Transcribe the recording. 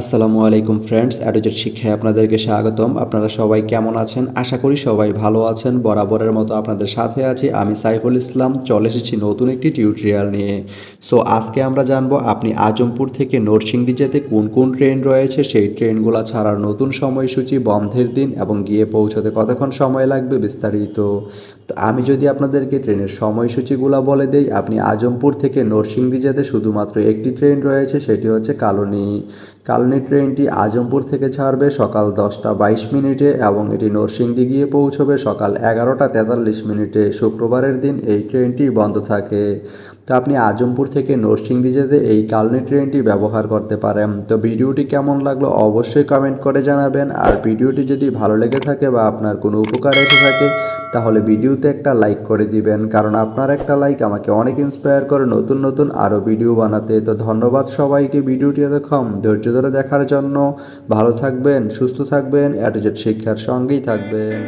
আসসালামু আলাইকুম ফ্রেন্ডস অ্যাডোজেট শিক্ষায় আপনাদেরকে স্বাগতম। আপনারা সবাই কেমন আছেন? আশা করি সবাই ভালো আছেন। বরাবরের মতো আপনাদের সাথে আছি আমি সাইফুল ইসলাম। চলে এসেছি নতুন একটি টিউটোরিয়াল নিয়ে। সো আজকে আমরা জানব আপনি আজমপুর থেকে নরসিংদী যেতে কোন কোন ট্রেন রয়েছে? সেই ট্রেনগুলো ছাড়ার নতুন সময়সূচি, বন্ধের দিন এবং গিয়ে পৌঁছতে কতক্ষণ সময় লাগবে বিস্তারিত। তো আমি যদি আপনাদেরকে ট্রেনের সময়সূচিগুলো বলে দেই, আপনি আজমপুর থেকে নরসিংদী যেতে শুধুমাত্র একটি ট্রেন রয়েছে, সেটি হচ্ছে কালনী। কালনী ট্রেনটি আজমপুর থেকে ছাড়বে সকাল দশটা বাইশ মিনিটে এবং এটি নরসিংদী গিয়ে পৌঁছবে সকাল এগারোটা তেতাল্লিশ মিনিটে। শুক্রবারের দিন এই ট্রেনটি বন্ধ থাকে। তো আপনি আজমপুর থেকে নরসিংদী যেতে এই কালনী ট্রেনটি ব্যবহার করতে পারেন। তো ভিডিওটি কেমন লাগল অবশ্যই কমেন্ট করে জানাবেন। আর ভিডিওটি যদি ভালো লেগে থাকে বা আপনার কোনো উপকার এসে থাকে তাহলে ভিডিওতে একটা লাইক করে দিবেন, কারণ আপনার একটা লাইক আমাকে অনেক ইন্সপায়ার করে নতুন নতুন আরও ভিডিও বানাতে। তো ধন্যবাদ সবাইকে ভিডিওটি এতক্ষণ ধৈর্য ধরে দেখার জন্য। ভালো থাকবেন, সুস্থ থাকবেন অ্যাটোজেট শিক্ষার সঙ্গেই থাকবেন।